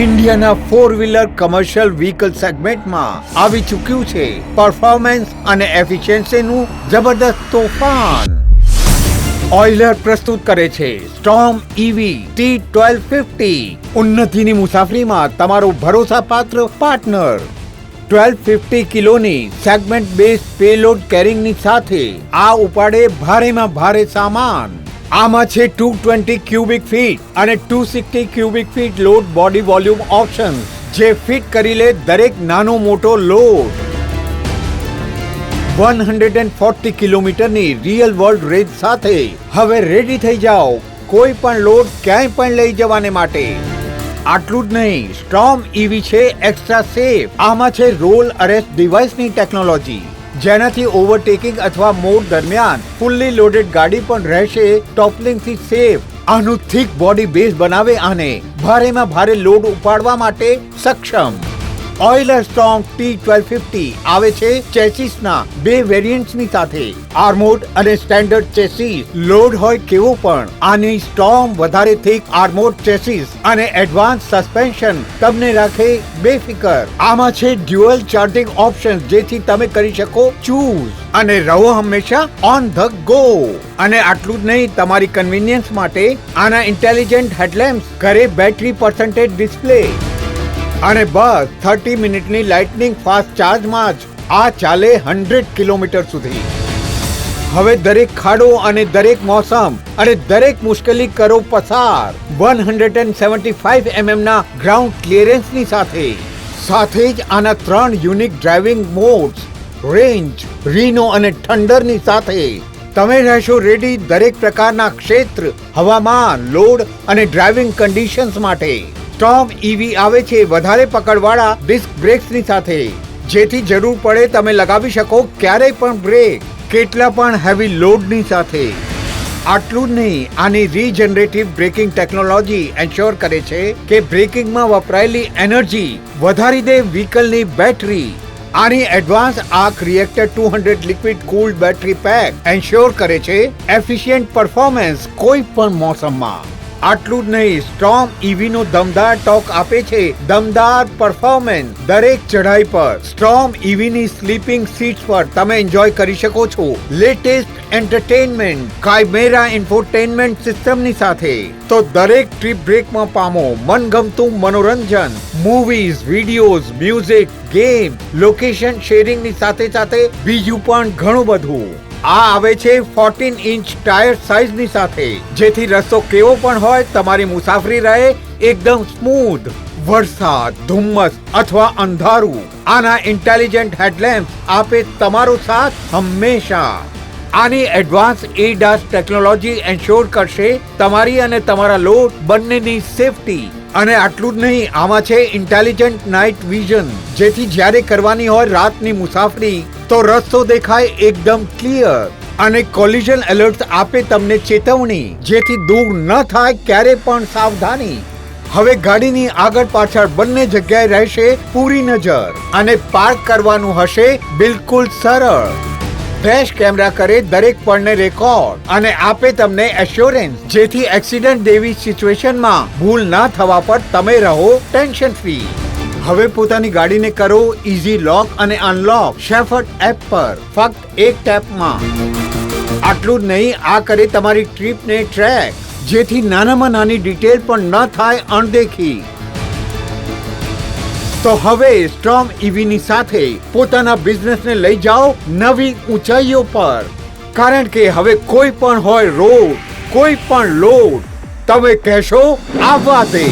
ઇન્ડિયાના four wheeler commercial vehicle સેગમેન્ટમાં આવી ચૂક્યું છે. પરફોર્મન્સ અને એફિશિયન્સીનું જબરદસ્ત તોફાન. ઓઇલર પ્રસ્તુત કરે છે. Storm EV T twelve fifty ઉન્નતિની મુસાફરીમાં તમારો ભરોસાપાત્ર પાર્ટનર ટ્વેલ્વ ફિફ્ટી કિલોની સેગમેન્ટ બેઝ પેલોડ કેરિંગની સાથે આ ઉપાડે ભારેમાં ભારે સામાન. આમાં છે ટુ ટ્વેન્ટી ક્યુબિક ફીટ અને two sixty cubic feet load body volume option જે ફિટ કરી લે દરેક નાનો મોટો load one hundred and forty કિલોમીટરની રિયલ વર્લ્ડ રેન્જ સાથે. હવે રેડી થઈ જાઓ. કોઈ પણ લોડ ક્યાંય પણ લઈ જવાને માટે. આટલું જ નહીં સ્ટ્રોમ ઈવી છે એક્સ્ટ્રા સેફ આમાં છે રોલ અરેસ્ટ ડિવાઇસની ટેકનોલોજી જેનાથી ઓવરટેકિંગ અથવા મોડ દરમિયાન ફૂલ્લી લોડેડ ગાડી પણ રહેશે ટોપલિંગથી સેફ આનું થીક બોડી બેઝ બનાવે આને ભારેમાં ભારે લોડ ઉપાડવા માટે સક્ષમ. Euler strong T twelve fifty આવે છે ચેસિસના બે વેરિયન્ટ્સની સાથે. આર્મોડ અને સ્ટેન્ડર્ડ ચેસિસ લોડ હોય કેવો પણ. આની સ્ટ્રોંગ વધારે થીક આર્મોડ ચેસિસ અને એડવાન્સ સસ્પેન્શન તમને રાખે બેફિકર. આમાં છે ડ્યુઅલ ચાર્જિંગ ઓપ્શન જેથી તમે કરી શકો ચૂઝ અને રહો હંમેશા ઓન ધ ગો અને આટલું જ નહીં, તમારી કન્વીનિયન્સ માટે આના ઇન્ટેલિજન્ટ હેડલેમ્પ ઘરે બેટરી પર્સન્ટેજ ડિસ્પ્લે અને બસ થર્ટી મિનિટની લાઇટનિંગ ફાસ્ટ ચાર્જમાં જ આ ચાલે હંડ્રેડ કિલોમીટર સુધી. હવે દરેક ખાડો અને દરેક મોસમ અને દરેક મુશ્કેલી કરો પસાર. One hundred and seventy five એમએમના ground ક્લિયરન્સની સાથે. સાથે જ આના ત્રણ યુનિક ડ્રાઇવિંગ મોડ્સ રેન્જ રીનો અને થંડરની સાથે. તમે રહેશો રેડી દરેક પ્રકારના ક્ષેત્ર, હવામાન લોડ અને ડ્રાઇવિંગ કન્ડિશન્સ માટે. સ્ટોમ ઈવી આવે છે વધારે પકડવાળા ડિસ્ક બ્રેક્સની સાથે. જેથી જરૂર પડે તમે લગાવી શકો ક્યારેય પણ બ્રેક, કેટલા પણ હેવી લોડની સાથે. આટલું જ નહીં, આની રીજનરેટિવ બ્રેકિંગ ટેકનોલોજી એન્શ્યોર કરે છે કે બ્રેકિંગમાં વપરાયેલી એનર્જી વધારી દે વ્હીકલની બેટરી. આની advance arc reactor two hundred liquid cooled battery pack ensure કરે છે એફિશિયન્ટ પરફોર્મન્સ કોઈ પણ મોસમમાં. આટલું જ નહીં સ્ટ્રોમ ઈવીનો દમદાર ટોક આપે છે, દમદાર પરફોર્મન્સ દરેક ચઢાઈ પર. સ્ટ્રોમ ઈવીની સ્લીપિંગ સીટ્સ પર તમે એન્જોય કરી શકો છો. લેટેસ્ટ એન્ટરટેનમેન્ટ કાયમેરા ઇન્ફોટેનમેન્ટ સિસ્ટમની સાથે. તો દરેક ટ્રીપ બ્રેકમાં પામો, મનગમતું મનોરંજન movies videos music game location શેરિંગની સાથે સાથે બીજું પણ ઘણું બધું. આ આવે છે ફોર્ટીન ઇંચ ટાયર સાઇઝની સાથે. જેથી રસ્તો કેવો પણ હોય, તમારી મુસાફરી રહે એકદમ સ્મૂથ વરસાદ, ધુમ્મસ અથવા અંધારું. આના ઇન્ટેલિજન્ટ હેડલેમ્પ આપે તમારો સાથ હંમેશા. આની એડવાન્સ એડાસ ટેકનોલોજી એન્શ્યોર કરશે તમારી અને તમારા લોડ બંનેની સેફટી અને આટલું જ નહીં, આમાં છે ઇન્ટેલિજન્ટ નાઇટ વિઝન જેથી જ્યારે કરવાની હોય રાતની મુસાફરી તો રસ્તો દેખાય એકદમ ક્લિયર અને કોલિઝન એલર્ટ આપે તમને ચેતવણી. જેથી દૂર ન થાય ક્યારે પણ સાવધાની. હવે ગાડીની આગળ પાછળ બંને જગ્યાએ રહેશે પૂરી નજર. અને પાર્ક કરવાનું હશે બિલકુલ સરળ. ડેશ કેમેરા કરે દરેક પળને રેકોર્ડ અને આપે તમને એશ્યોરન્સ જેથી એક્સિડન્ટ જેવી સિચ્યુએશનમાં ભૂલ ના થવા પર તમે રહો ટેન્શન ફ્રી હવે પોતાની ગાડીને કરો ઇઝી લોક અને અનલોક શેફર્ટ એપ પર. ફક્ત એક ટેપમાં. આટલું જ નહીં, આ કરે તમારી ટ્રીપને ટ્રેક જેથી નાનામાં નાની ડિટેલ પણ ન થાય અણદેખી. તો હવે સ્ટ્રોમ ઈવીની સાથે પોતાના બિઝનેસને લઈ જાઓ નવી ઊંચાઈઓ પર. કારણ કે હવે કોઈ પણ હોય રોડ કોઈ પણ લોડ તમે કહેશો આવવા દે